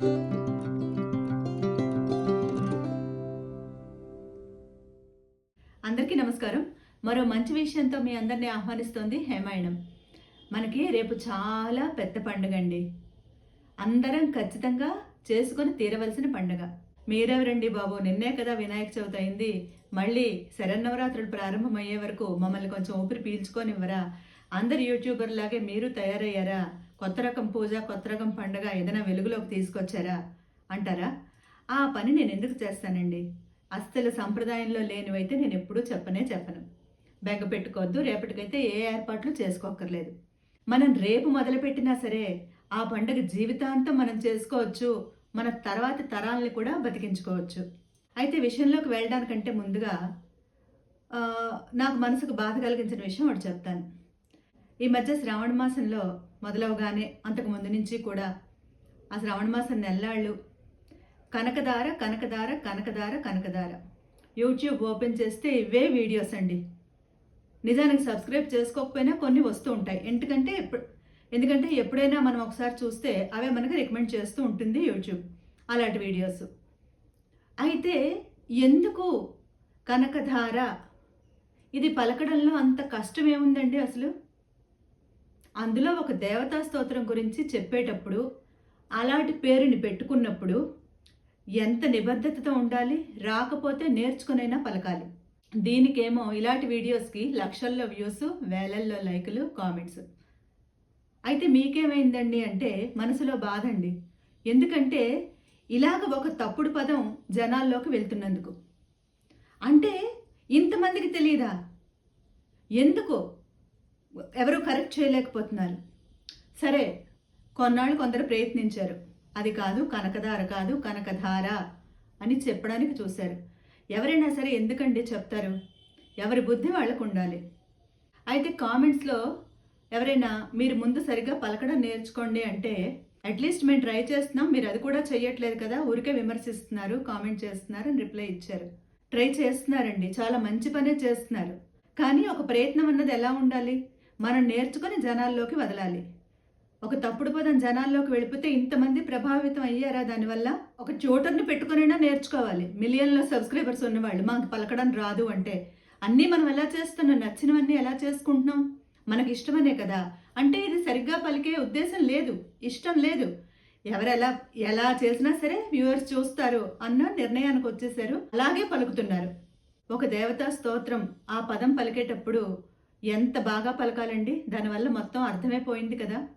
అందరికీ నమస్కారం. మరో మంచి విషయంతో మీ అందరినీ ఆహ్వానిస్తోంది హేమాయణం. మనకి రేపు చాలా పెద్ద పండుగ అండి అందరం ఖచ్చితంగా చేసుకొని తీరవలసిన పండుగ. మీరెవరండి బాబు? నిన్నే కదా వినాయక చవితి అయింది. మళ్ళీ శరన్నవరాత్రులు ప్రారంభమయ్యే వరకు మమ్మల్ని కొంచెం ఊపిరి పీల్చుకోనివ్వరా? అందరు యూట్యూబర్ లాగే మీరు తయారయ్యారా? కొత్త రకం పూజ కొత్త రకం పండుగ ఏదైనా వెలుగులోకి తీసుకొచ్చారా? అంటారా? ఆ పని నేను ఎందుకు చేస్తానండి? అస్సలు సంప్రదాయంలో లేనివైతే నేను ఎప్పుడూ చెప్పనే చెప్పను. బెంగ పెట్టుకోవద్దు రేపటికైతే ఏ ఏర్పాట్లు చేసుకోక్కర్లేదు. మనం రేపు మొదలుపెట్టినా సరే ఆ పండుగ జీవితాంతం మనం చేసుకోవచ్చు మన తర్వాత తరాలని కూడా బతికించుకోవచ్చు. అయితే విషయంలోకి వెళ్ళడానికంటే ముందుగా నాకు మనసుకు బాధ కలిగించిన విషయం ఒకటి చెప్తాను. ఈ మధ్య శ్రావణ మాసంలో మొదలవగానే అంతకు ముందు నుంచి కూడా ఆ శ్రావణ మాసం నెల్లాళ్ళు కనకదార కనకదార కనకదార కనకదార. యూట్యూబ్ ఓపెన్ చేస్తే ఇవే వీడియోస్ అండి. నిజానికి సబ్స్క్రైబ్ చేసుకోకపోయినా కొన్ని వస్తూ ఉంటాయి. ఎందుకంటే ఎందుకంటే ఎప్పుడైనా మనం ఒకసారి చూస్తే అవే మనకి రికమెండ్ చేస్తూ ఉంటుంది యూట్యూబ్ అలాంటి వీడియోస్. అయితే ఎందుకు కనకధార? ఇది పలకడంలో అంత కష్టం ఏముందండి అసలు? అందులో ఒక దేవతా స్తోత్రం గురించి చెప్పేటప్పుడు అలాంటి పేరుని పెట్టుకున్నప్పుడు ఎంత నిబద్ధతతో ఉండాలి రాకపోతే నేర్చుకునైనా పలకాలి. దీనికేమో ఇలాంటి వీడియోస్కి లక్షల్లో వ్యూస్ వేలల్లో లైకులు కామెంట్స్. అయితే మీకేమైందండి అంటే మనసులో బాధ అండి ఎందుకంటే ఇలాగ ఒక తప్పుడు పదం జనాల్లోకి వెళ్తున్నందుకు. అంటే ఇంతమందికి తెలియదా ఎందుకు? ఎవరు కరెక్ట్ చేయలేకపోతున్నారు. సరే కొన్నాళ్ళు కొందరు ప్రయత్నించారు. అది కాదు కనకధార కాదు కనకధార అని చెప్పడానికి చూశారు. ఎవరైనా సరే ఎందుకండి చెప్తారు? ఎవరి బుద్ధి వాళ్ళకు ఉండాలి. అయితే కామెంట్స్లో ఎవరైనా మీరు ముందు సరిగ్గా పలకడం నేర్చుకోండి అంటే అట్లీస్ట్ మేము ట్రై చేస్తున్నాం మీరు అది కూడా చేయట్లేదు కదా ఊరికే విమర్శిస్తున్నారు కామెంట్ చేస్తున్నారు అని రిప్లై ఇచ్చారు. ట్రై చేస్తున్నారండి చాలా మంచి పనే చేస్తున్నారు. కానీ ఒక ప్రయత్నం అన్నది ఎలా ఉండాలి? మనం నేర్చుకొని జనాల్లోకి వదలాలి. ఒక తప్పుడు పదం జనాల్లోకి వెళ్ళిపోతే ఇంతమంది ప్రభావితం అయ్యారా? దానివల్ల ఒక చోటర్ని పెట్టుకునైనా నేర్చుకోవాలి. మిలియన్లో సబ్స్క్రైబర్స్ ఉన్నవాళ్ళు మాకు పలకడం రాదు అంటే అన్నీ మనం ఎలా చేస్తున్నాం? నచ్చినవన్నీ ఎలా చేసుకుంటున్నాం? మనకి ఇష్టమనే కదా? అంటే ఇది సరిగ్గా పలికే ఉద్దేశం లేదు. ఇష్టం లేదు. ఎవరు ఎలా ఎలా చేసినా సరే వ్యూవర్స్ చూస్తారు అన్న నిర్ణయానికి వచ్చేసారు అలాగే పలుకుతున్నారు. ఒక దేవతా స్తోత్రం ఆ పదం పలికేటప్పుడు ఎంత బాగా పలకాలండి? దానివల్ల మొత్తం అర్థమైపోయింది కదా.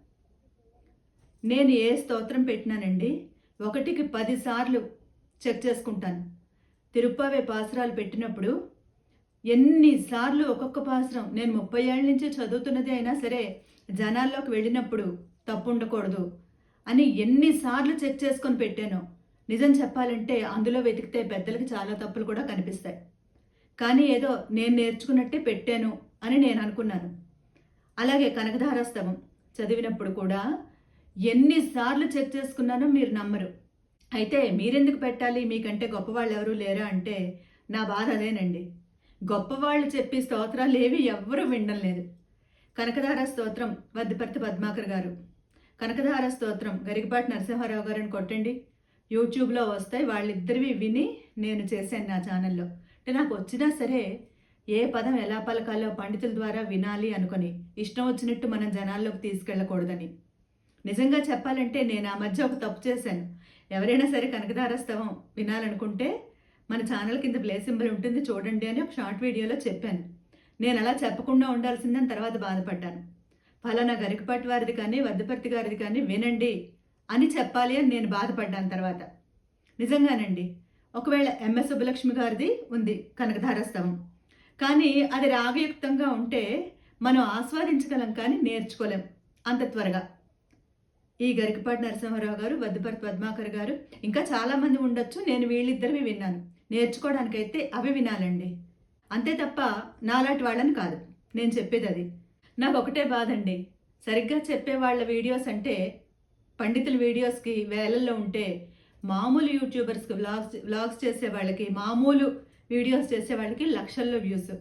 నేను ఏ స్తోత్రం పెట్టినానండి? ఒకటికి పదిసార్లు చెక్ చేసుకుంటాను. తిరుప్పావే పాసురాలు పెట్టినప్పుడు ఎన్నిసార్లు ఒక్కొక్క పాసురం నేను ముప్పై ఏళ్ళ నుంచి చదువుతున్నది అయినా సరే జనాల్లోకి వెళ్ళినప్పుడు తప్పు ఉండకూడదు అని ఎన్నిసార్లు చెక్ చేసుకొని పెట్టాను. నిజం చెప్పాలంటే అందులో వెతికితే పెద్దలకి చాలా తప్పులు కూడా కనిపిస్తాయి. కానీ ఏదో నేను నేర్చుకున్నట్టే పెట్టాను అని నేను అనుకున్నాను. అలాగే కనకధారాస్తవం చదివినప్పుడు కూడా ఎన్నిసార్లు చెక్ చేసుకున్నానో మీరు నమ్మరు. అయితే మీరెందుకు పెట్టాలి? మీకంటే గొప్పవాళ్ళు ఎవరూ లేరా అంటే నా బాధ అదేనండి. గొప్పవాళ్ళు చెప్పి స్తోత్రాలు ఏవి ఎవ్వరూ వినడం లేదు. కనకధార స్తోత్రం వద్దిపర్తి పద్మాకర్ గారు. కనకధార స్తోత్రం గరికపాటి నరసింహారావు గారిని కొట్టండి. యూట్యూబ్లో వస్తాయి వాళ్ళిద్దరివి విని నేను చేశాను నా ఛానల్లో. అంటే నాకు వచ్చినా సరే ఏ పదం ఎలా పలకాలో పండితుల ద్వారా వినాలి అనుకొని ఇష్టం వచ్చినట్టు మనం జనాల్లోకి తీసుకెళ్ళకూడదని. నిజంగా చెప్పాలంటే నేను ఆ మధ్య ఒక తప్పు చేశాను. ఎవరైనా సరే కనకదారస్తవం వినాలనుకుంటే మన ఛానల్ కింద ప్లే సింబల్ ఉంటుంది చూడండి అని ఒక షార్ట్ వీడియోలో చెప్పాను. నేను అలా చెప్పకుండా ఉండాల్సిందని తర్వాత బాధపడ్డాను. ఫలానా గరికపాటి వారిది కానీ వద్దపర్తి గారిది కానీ వినండి అని చెప్పాలి అని నేను బాధపడ్డాను తర్వాత. నిజంగానండి ఒకవేళ ఎంఎస్ సుబ్బలక్ష్మి గారిది ఉంది కనకధారస్తవం కానీ అది రాగయుక్తంగా ఉంటే మనం ఆస్వాదించగలం కానీ నేర్చుకోలేం. అంత త్వరగా. ఈ గరికపాటి నరసింహారావు గారు వద్దుపర్తి పద్మాకర్ గారు ఇంకా చాలామంది ఉండొచ్చు. నేను వీళ్ళిద్దరివి విన్నాను. నేర్చుకోవడానికైతే అవి వినాలండి. అంతే తప్ప నాలాంటి వాళ్ళని కాదు. నేను చెప్పేది అది. నాకు ఒకటే బాధండి. సరిగ్గా చెప్పే వాళ్ళ వీడియోస్ అంటే పండితుల వీడియోస్కి వేలల్లో ఉంటే మామూలు యూట్యూబర్స్కి వ్లాగ్స్ వ్లాగ్స్ చేసే వాళ్ళకి మామూలు వీడియోస్ చేసేవాళ్ళకి లక్షల్లో వ్యూస్.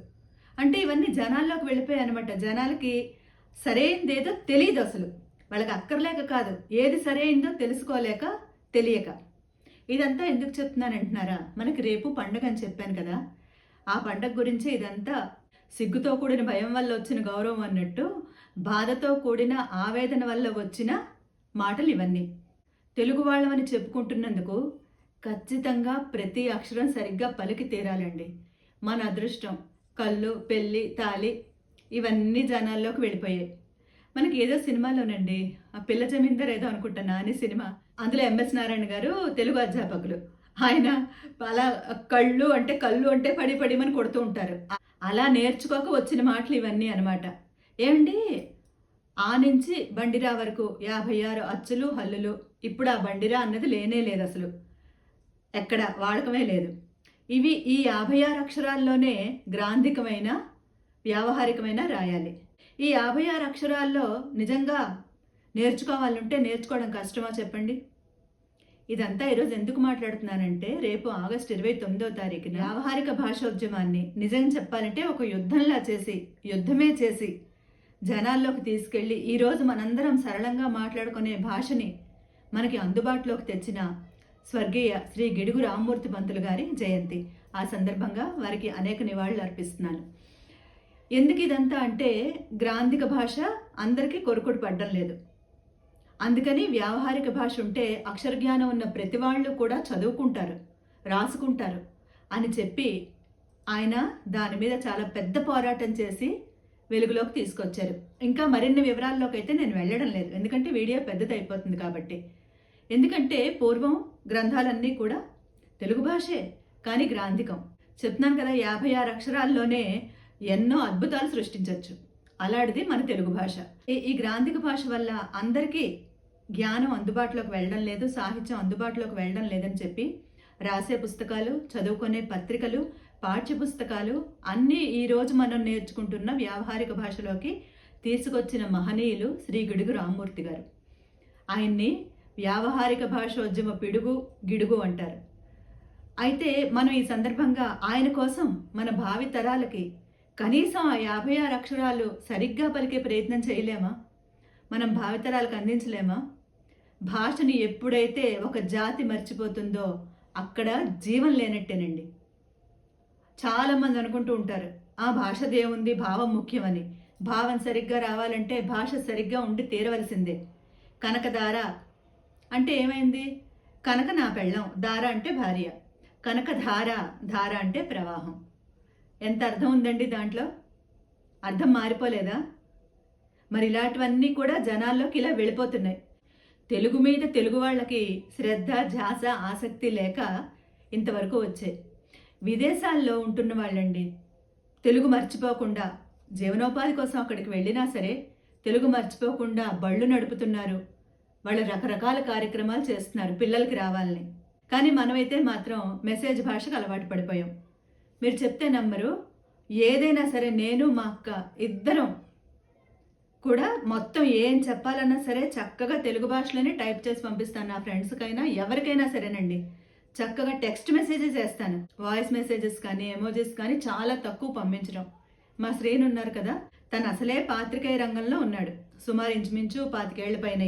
అంటే ఇవన్నీ జనాల్లోకి వెళ్ళిపోయాయి అనమాట జనాలకి సరైనదేదో తెలియదు అసలు. వాళ్ళకి అక్కర్లేక కాదు. ఏది సరైందో తెలుసుకోలేక తెలియక. ఇదంతా ఎందుకు చెప్తున్నాను అంటున్నారా? మనకి రేపు పండుగ అని చెప్పాను కదా. ఆ పండగ గురించి ఇదంతా సిగ్గుతో కూడిన భయం వల్ల వచ్చిన గౌరవం అన్నట్టు బాధతో కూడిన ఆవేదన వల్ల వచ్చిన మాటలు ఇవన్నీ. తెలుగు వాళ్ళమని చెప్పుకుంటున్నందుకు ఖచ్చితంగా ప్రతి అక్షరం సరిగ్గా పలికి తీరాలండి. మన అదృష్టం కళ్ళు పెళ్ళి తాలి ఇవన్నీ జనాల్లోకి వెళ్ళిపోయాయి. మనకి ఏదో సినిమాలోనండి ఆ పిల్ల జమీందర్ ఏదో అనుకుంటున్నా నాని సినిమా. అందులో ఎంఎస్ నారాయణ గారు తెలుగు అధ్యాపకులు. ఆయన అలా కళ్ళు అంటే కళ్ళు అంటే పడి పడిమని కొడుతూ ఉంటారు. అలా నేర్చుకోక వచ్చిన మాటలు ఇవన్నీ అనమాట ఏమండి? ఆ నుంచి బండిరా వరకు యాభై ఆరు అచ్చులు హల్లులు. ఇప్పుడు ఆ బండిరా అన్నది లేనే లేదు అసలు. ఎక్కడ? వాడకమే లేదు. ఇవి ఈ యాభై ఆరు అక్షరాల్లోనే గ్రాంధికమైన వ్యావహారికమైన రాయాలి. ఈ యాభై ఆరు అక్షరాల్లో నిజంగా నేర్చుకోవాలంటే నేర్చుకోవడం కష్టమా చెప్పండి? ఇదంతా ఈరోజు ఎందుకు మాట్లాడుతున్నానంటే రేపు ఆగస్టు ఇరవై తొమ్మిదో తారీఖున వ్యావహారిక భాషోద్యమాన్ని నిజంగా చెప్పాలంటే ఒక యుద్ధంలా చేసి యుద్ధమే చేసి జనాల్లోకి తీసుకెళ్ళి ఈరోజు మనందరం సరళంగా మాట్లాడుకునే భాషని మనకి అందుబాటులోకి తెచ్చిన స్వర్గీయ శ్రీ గిడుగు రామ్మూర్తి పంతులు గారి జయంతి. ఆ సందర్భంగా వారికి అనేక నివాళులు అర్పిస్తున్నాను. ఎందుకు ఇదంతా అంటే గ్రాంధిక భాష అందరికీ కొరుకుడు పడ్డం లేదు. అందుకని వ్యావహారిక భాష ఉంటే అక్షర జ్ఞానం ఉన్న ప్రతి వాళ్ళు కూడా చదువుకుంటారు రాసుకుంటారు అని చెప్పి ఆయన దాని మీద చాలా పెద్ద పోరాటం చేసి వెలుగులోకి తీసుకొచ్చారు. ఇంకా మరిన్ని వివరాల్లోకి అయితే నేను వెళ్ళడం లేదు. ఎందుకంటే వీడియో పెద్దది అయిపోతుంది కాబట్టి. ఎందుకంటే పూర్వం గ్రంథాలన్నీ కూడా తెలుగు భాషే కానీ గ్రాంధికం. చెప్తున్నాను కదా యాభై ఆరు అక్షరాల్లోనే ఎన్నో అద్భుతాలు సృష్టించవచ్చు అలాంటిది మన తెలుగు భాష. ఈ- ఈ గ్రాంధిక భాష వల్ల అందరికీ జ్ఞానం అందుబాటులోకి వెళ్ళడం లేదు సాహిత్యం అందుబాటులోకి వెళ్ళడం లేదని చెప్పి రాసే పుస్తకాలు చదువుకునే పత్రికలు పాఠ్య పుస్తకాలు అన్నీ ఈరోజు మనం నేర్చుకుంటున్న వ్యావహారిక భాషలోకి తీసుకొచ్చిన మహనీయులు శ్రీ గిడుగు రామ్మూర్తి గారు. ఆయన్ని వ్యావహారిక భాషోద్యమ పిడుగు గిడుగు అంటారు. అయితే మనం ఈ సందర్భంగా ఆయన కోసం మన భావి తరాలకి కనీసం ఆ యాభై ఆరు అక్షరాలు సరిగ్గా పలికే ప్రయత్నం చేయలేమా? మనం భావితరాలకు అందించలేమా? భాషని ఎప్పుడైతే ఒక జాతి మర్చిపోతుందో అక్కడ జీవం లేనట్టేనండి. చాలామంది అనుకుంటూ ఉంటారు ఆ భాష దేవుంది భావం ముఖ్యమని. భావం సరిగ్గా రావాలంటే భాష సరిగ్గా ఉండి తీరవలసిందే. కనకదార అంటే ఏమైంది? కనక నా పెళ్ళం దార అంటే భార్య. కనక ధార ధార అంటే ప్రవాహం. ఎంత అర్థం ఉందండి దాంట్లో? అర్థం మారిపోలేదా? మరి ఇలాంటివన్నీ కూడా జనాల్లోకి ఇలా వెళ్ళిపోతున్నాయి. తెలుగు మీద తెలుగు వాళ్ళకి శ్రద్ధ ఝాస ఆసక్తి లేక ఇంతవరకు వచ్చాయి. విదేశాల్లో ఉంటున్న వాళ్ళండి తెలుగు మర్చిపోకుండా జీవనోపాధి కోసం అక్కడికి వెళ్ళినా సరే తెలుగు మర్చిపోకుండా బళ్ళు నడుపుతున్నారు. వాళ్ళు రకరకాల కార్యక్రమాలు చేస్తున్నారు పిల్లలకి రావాలని. కానీ మనమైతే మాత్రం మెసేజ్ భాషకు అలవాటు పడిపోయాం. మీరు చెప్తే నమ్మరు. ఏదైనా సరే నేను మా అక్క ఇద్దరం కూడా మొత్తం ఏం చెప్పాలన్నా సరే చక్కగా తెలుగు భాషలోనే టైప్ చేసి పంపిస్తాను. నా ఫ్రెండ్స్కైనా ఎవరికైనా సరేనండి. చక్కగా టెక్స్ట్ మెసేజెస్ వేస్తాను వాయిస్ మెసేజెస్ కానీ ఎమోజెస్ కానీ చాలా తక్కువ పంపించడం. మా శ్రేణి ఉన్నారు కదా తను అసలే పాత్రికేయ రంగంలో ఉన్నాడు. సుమారు ఇంచుమించు పాతికేళ్ళ పైన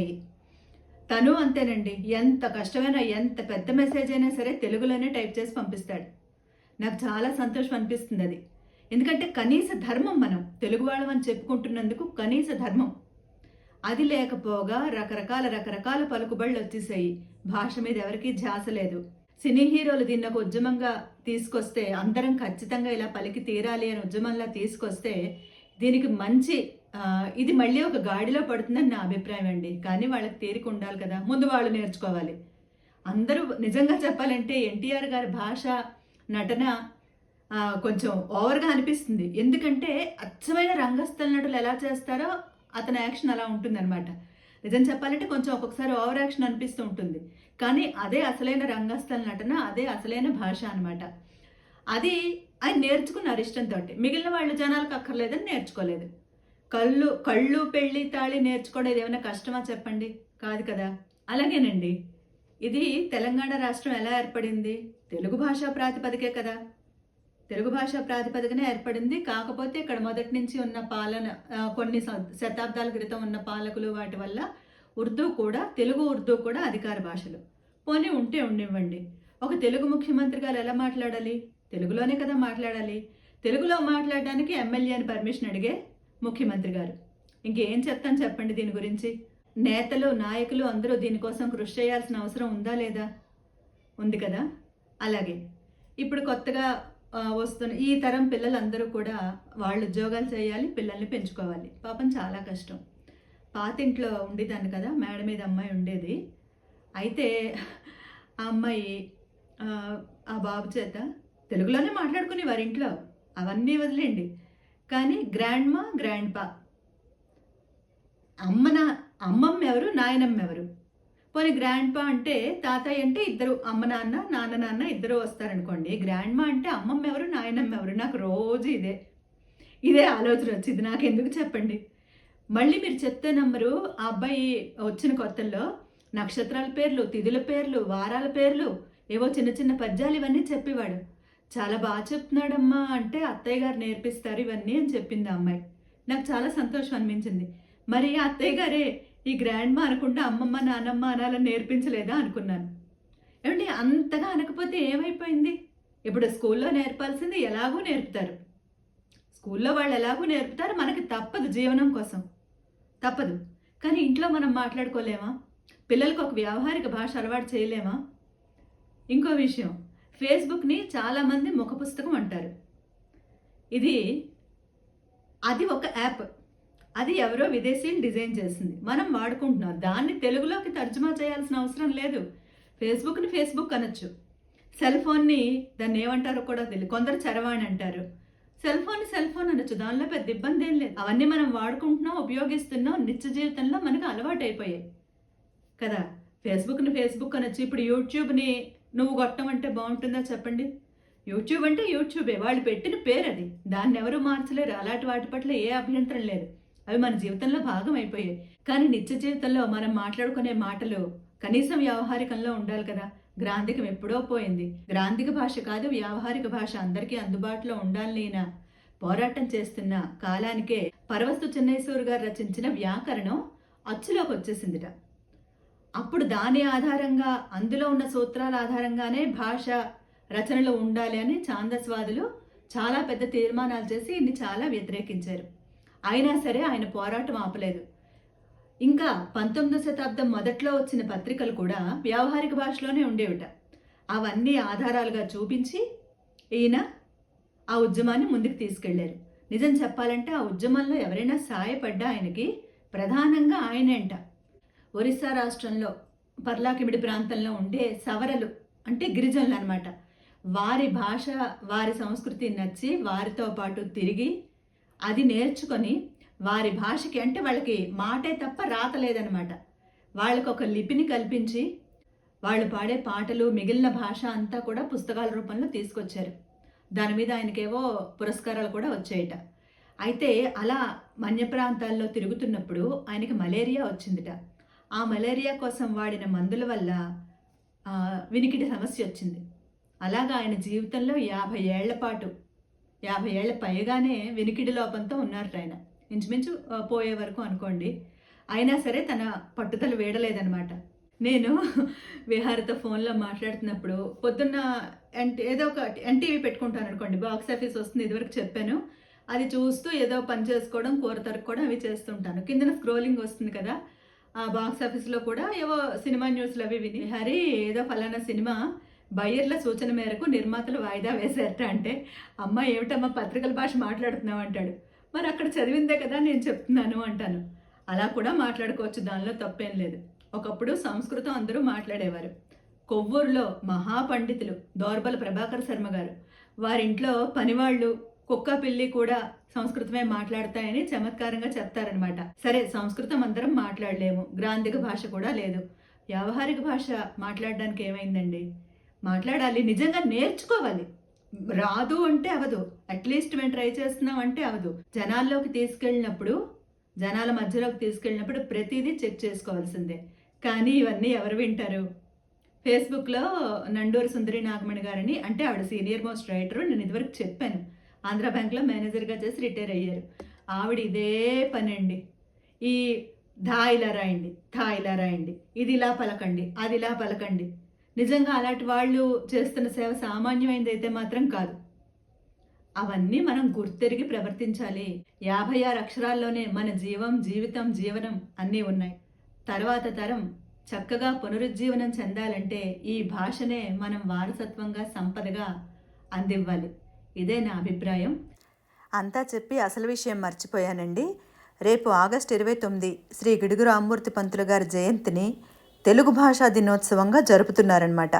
తను అంతేనండి. ఎంత కష్టమైనా ఎంత పెద్ద మెసేజ్ అయినా సరే తెలుగులోనే టైప్ చేసి పంపిస్తాడు. నాకు చాలా సంతోషం అనిపిస్తుంది అది. ఎందుకంటే కనీస ధర్మం మనం తెలుగు వాళ్ళం అని చెప్పుకుంటున్నందుకు కనీస ధర్మం. అది లేకపోగా రకరకాల రకరకాల పలుకుబళ్ళు వచ్చేసాయి. భాష మీద ఎవరికీ ధ్యాస లేదు. సినీ హీరోలు దీన్ని ఒక ఉద్యమంగా తీసుకొస్తే అందరం ఖచ్చితంగా ఇలా పలికి తీరాలి అని ఉద్యమంలా తీసుకొస్తే దీనికి మంచి ఇది మళ్ళీ ఒక గాడిలో పడుతుందని నా అభిప్రాయం అండి. కానీ వాళ్ళకి తీరిక ఉండాలి కదా. ముందు వాళ్ళు నేర్చుకోవాలి. అందరూ నిజంగా చెప్పాలంటే ఎన్టీఆర్ గారి భాష నటన కొంచెం ఓవర్గా అనిపిస్తుంది. ఎందుకంటే అచ్చమైన రంగస్థల నటులు ఎలా చేస్తారో అతని యాక్షన్ అలా ఉంటుందన్నమాట. నిజం చెప్పాలంటే కొంచెం ఒక్కొక్కసారి ఓవర్ యాక్షన్ అనిపిస్తూ ఉంటుంది. కానీ అదే అసలైన రంగస్థల నటన అదే అసలైన భాష అన్నమాట. అది ఆయన నేర్చుకున్నారు ఇష్టంతో మిగిలిన వాళ్ళు జనాలకు అక్కర్లేదని నేర్చుకోలేదు. కళ్ళు కళ్ళు పెళ్ళి తాళి నేర్చుకోవడం ఏమైనా కష్టమా చెప్పండి? కాదు కదా. అలాగేనండి. ఇది తెలంగాణ రాష్ట్రం ఎలా ఏర్పడింది? తెలుగు భాషా ప్రాతిపదికే కదా. తెలుగు భాష ప్రాతిపదికన ఏర్పడింది. కాకపోతే ఇక్కడ మొదటి నుంచి ఉన్న పాలన కొన్ని శతాబ్దాల క్రితం ఉన్న పాలకులు వాటి వల్ల ఉర్దూ కూడా తెలుగు ఉర్దూ కూడా అధికార భాషలు. పోనీ ఉంటే ఉండివ్వండి ఒక తెలుగు ముఖ్యమంత్రి గారు ఎలా మాట్లాడాలి? తెలుగులోనే కదా మాట్లాడాలి. తెలుగులో మాట్లాడడానికి ఎమ్మెల్యే అని పర్మిషన్ అడిగే ముఖ్యమంత్రి గారు. ఇంకేం చెప్తాను చెప్పండి దీని గురించి? నేతలు నాయకులు అందరూ దీనికోసం కృషి చేయాల్సిన అవసరం ఉందా లేదా? ఉంది కదా? అలాగే. ఇప్పుడు కొత్తగా వస్తున్న ఈ తరం పిల్లలందరూ కూడా వాళ్ళు ఉద్యోగాలు చేయాలి పిల్లల్ని పెంచుకోవాలి. పాపం చాలా కష్టం. పాతింట్లో ఉండేదాన్ని కదా మేడ మీద అమ్మాయి ఉండేది. అయితే ఆ అమ్మాయి ఆ, బాబు చేత తెలుగులోనే మాట్లాడుకుని వారి ఇంట్లో. అవన్నీ వదిలేండి కానీ గ్రాండ్ మా గ్రాండ్ పా అమ్మ నా అమ్మమ్మ ఎవరు నాయనమ్మ ఎవరు? పోనీ గ్రాండ్ పా అంటే తాతయ్య అంటే ఇద్దరు అమ్మ నాన్న నాన్న నాన్న ఇద్దరు వస్తారనుకోండి. గ్రాండ్ మా అంటే అమ్మమ్మ ఎవరు నాయనమ్మ ఎవరు? నాకు రోజు ఇదే. ఇదే ఆలోచన వచ్చింది. నాకు ఎందుకు చెప్పండి? మళ్ళీ మీరు చెప్తే నంబరు ఆ అబ్బాయి వచ్చిన కొత్తల్లో నక్షత్రాల పేర్లు తిథుల పేర్లు వారాల పేర్లు ఏవో చిన్న చిన్న పద్యాలు ఇవన్నీ చెప్పేవాడు. చాలా బాగా చెప్తున్నాడమ్మా అంటే అత్తయ్య గారు నేర్పిస్తారు ఇవన్నీ అని చెప్పింది ఆ అమ్మాయి. నాకు చాలా సంతోషం అనిపించింది. మరి అత్తయ్య గారే ఈ గ్రాండ్ మా అనుకుంటే అమ్మమ్మ నానమ్మ అనాలని నేర్పించలేదా అనుకున్నాను. ఏమండి అంతగా అనకపోతే ఏమైపోయింది? ఇప్పుడు స్కూల్లో నేర్పాల్సింది ఎలాగో నేర్పుతారు. స్కూల్లో వాళ్ళు ఎలాగో నేర్పుతారు మనకి తప్పదు జీవనం కోసం. తప్పదు. కానీ ఇంట్లో మనం మాట్లాడుకోలేమా? పిల్లలకు ఒక వ్యావహారిక భాష అలవాటు చేయలేమా? ఇంకో విషయం ఫేస్బుక్ని చాలామంది ముఖ పుస్తకం అంటారు. ఇది అది ఒక యాప్. అది ఎవరో విదేశీయులు డిజైన్ చేసింది. మనం వాడుకుంటున్నాం. దాన్ని తెలుగులోకి తర్జుమా చేయాల్సిన అవసరం లేదు. ఫేస్బుక్ని ఫేస్బుక్ అనొచ్చు. సెల్ ఫోన్ని దాన్ని ఏమంటారో కూడా తెలియదు కొందరు చరవాణి అంటారు. సెల్ ఫోన్ సెల్ ఫోన్ అనొచ్చు. దానిలో పెద్ద ఇబ్బంది ఏం లేదు. అవన్నీ మనం వాడుకుంటున్నాం ఉపయోగిస్తున్నాం నిత్య జీవితంలో మనకు అలవాటు అయిపోయాయి కదా? ఫేస్బుక్ని ఫేస్బుక్ అనొచ్చు. ఇప్పుడు యూట్యూబ్ని నువ్వు కొట్టమంటే బాగుంటుందా చెప్పండి? యూట్యూబ్ అంటే యూట్యూబే. వాళ్ళు పెట్టిన పేరు అది దాన్ని ఎవరు మార్చలేరు. అలాంటి వాటి పట్ల ఏ అభ్యంతరం లేదు. అవి మన జీవితంలో భాగం అయిపోయాయి. కానీ నిత్య జీవితంలో మనం మాట్లాడుకునే మాటలు కనీసం వ్యావహారికంలో ఉండాలి కదా. గ్రాంధికం ఎప్పుడో పోయింది. గ్రాంధిక భాష కాదు వ్యావహారిక భాష. అందరికీ అందుబాటులో ఉండాలని పోరాటం చేస్తున్న కాలానికే పరవస్తు చెన్నైసూరు గారు రచించిన వ్యాకరణం అచ్చులోకి వచ్చేసిందిట. అప్పుడు దాని ఆధారంగా అందులో ఉన్న సూత్రాల ఆధారంగానే భాష రచనలు ఉండాలి అని ఛాందస్వాదులు చాలా పెద్ద తీర్మానాలు చేసి ఇన్ని చాలా వ్యతిరేకించారు. అయినా సరే ఆయన పోరాటం ఆపలేదు. ఇంకా పంతొమ్మిదో శతాబ్దం మొదట్లో వచ్చిన పత్రికలు కూడా వ్యావహారిక భాషలోనే ఉండేవిట. అవన్నీ ఆధారాలుగా చూపించి ఈయన ఆ ఉద్యమాన్ని ముందుకు తీసుకెళ్ళారు. నిజం చెప్పాలంటే ఆ ఉద్యమంలో ఎవరైనా సాయపడ్డా ఆయనకి ప్రధానంగా ఆయనేంట ఒరిస్సా రాష్ట్రంలో పర్లాకిమిడి ప్రాంతంలో ఉండే సవరలు అంటే గిరిజనులు అనమాట వారి భాష వారి సంస్కృతి నచ్చి వారితో పాటు తిరిగి అది నేర్చుకొని వారి భాషకి అంటే వాళ్ళకి మాటే తప్ప రాతలేదనమాట వాళ్ళకు వాళ్ళకి ఒక లిపిని కల్పించి వాళ్ళు పాడే పాటలు మిగిలిన భాష అంతా కూడా పుస్తకాల రూపంలో తీసుకొచ్చారు. దాని మీద ఆయనకేవో పురస్కారాలు కూడా వచ్చాయట. అయితే అలా మన్య ప్రాంతాల్లో తిరుగుతున్నప్పుడు ఆయనకి మలేరియా వచ్చిందిట. ఆ మలేరియా కోసం వాడిన మందుల వల్ల వినికిడి సమస్య వచ్చింది. అలాగా ఆయన జీవితంలో యాభై ఏళ్ళ పాటు యాభై ఏళ్ళ పైగానే వినికిడి లోపంతో ఉన్నారట ఆయన. ఇంచుమించు పోయే వరకు అనుకోండి. అయినా సరే తన పట్టుదల వేడలేదనమాట నేను విహారతో ఫోన్లో మాట్లాడుతున్నప్పుడు పొద్దున్న ఎన్- ఏదో ఒక ఎన్టీవీ పెట్టుకుంటాను అనుకోండి. బాక్స్ ఆఫీస్ వస్తుంది ఇదివరకు చెప్పాను. అది చూస్తూ ఏదో పని చేసుకోవడం కూర తరుక్కోవడం అవి చేస్తుంటాను. కిందన స్క్రోలింగ్ వస్తుంది కదా. బాక్స్ ఆఫీస్లో కూడా ఏవో సినిమా న్యూస్లు అవి విని హరి ఏదో ఫలానా సినిమా బయ్యర్ల సూచన మేరకు నిర్మాతలు వాయిదా వేశారట అంటే అమ్మ ఏమిటమ్మా పత్రికల భాష మాట్లాడుతున్నావు అంటాడు. మరి అక్కడ చదివిందే కదా నేను చెప్తున్నాను అంటాను. అలా కూడా మాట్లాడుకోవచ్చు దానిలో తప్పేం లేదు. ఒకప్పుడు సంస్కృతం అందరూ మాట్లాడేవారు. కొవ్వూరులో మహాపండితులు దోర్బల ప్రభాకర్ శర్మ గారు. వారింట్లో పనివాళ్ళు కుక్క పిల్లి కూడా సంస్కృతమే మాట్లాడతాయని చమత్కారంగా చెప్తారనమాట సరే సంస్కృతం అందరం మాట్లాడలేము. గ్రాంధిక భాష కూడా లేదు. వ్యావహారిక భాష మాట్లాడడానికి ఏమైందండి? మాట్లాడాలి నిజంగా నేర్చుకోవాలి. రాదు అంటే అవదు. అట్లీస్ట్ మేము ట్రై చేస్తున్నాం అంటే అవదు. జనాల్లోకి తీసుకెళ్ళినప్పుడు జనాల మధ్యలోకి తీసుకెళ్ళినప్పుడు ప్రతిదీ చెక్ చేసుకోవాల్సిందే. కానీ ఇవన్నీ ఎవరు వింటారు? ఫేస్బుక్లో నండూరు సుందరి నాగమణి గారని అంటే ఆవిడ సీనియర్ మోస్ట్ రైటర్ నేను ఇదివరకు చెప్పాను. ఆంధ్ర బ్యాంక్లో మేనేజర్గా చేసి రిటైర్ అయ్యారు. ఆవిడ ఇదే పని అండి ఈ ధా ఇలా రాయండి థా ఇలా రాయండి. ఇది ఇలా పలకండి అది ఇలా పలకండి. నిజంగా అలాంటి వాళ్ళు చేస్తున్న సేవ సామాన్యమైనది అయితే మాత్రం కాదు. అవన్నీ మనం గుర్తెరిగి ప్రవర్తించాలి. యాభై ఆరు అక్షరాల్లోనే మన జీవం జీవితం జీవనం అన్నీ ఉన్నాయి. తర్వాత తరం చక్కగా పునరుజ్జీవనం చెందాలంటే ఈ భాషనే మనం వారసత్వంగా సంపదగా అందివ్వాలి. ఇదే నా అభిప్రాయం. అంతా చెప్పి అసలు విషయం మర్చిపోయానండి. రేపు ఆగస్టు ఇరవై తొమ్మిది శ్రీ గిడుగు రామ్మూర్తి పంతులు గారి జయంతిని తెలుగు భాషా దినోత్సవంగా జరుపుతున్నారనమాట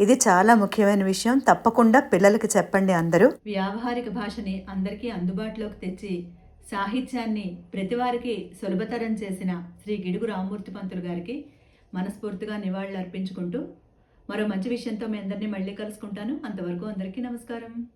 ఇది చాలా ముఖ్యమైన విషయం. తప్పకుండా పిల్లలకి చెప్పండి అందరూ. వ్యావహారిక భాషని అందరికీ అందుబాటులోకి తెచ్చి సాహిత్యాన్ని ప్రతివారికి సులభతరం చేసిన శ్రీ గిడుగు రామ్మూర్తి పంతులు గారికి మనస్ఫూర్తిగా నివాళులు అర్పించుకుంటూ మరో మంచి విషయంతో మీ అందరినీ మళ్ళీ కలుసుకుంటాను. అంతవరకు అందరికీ నమస్కారం.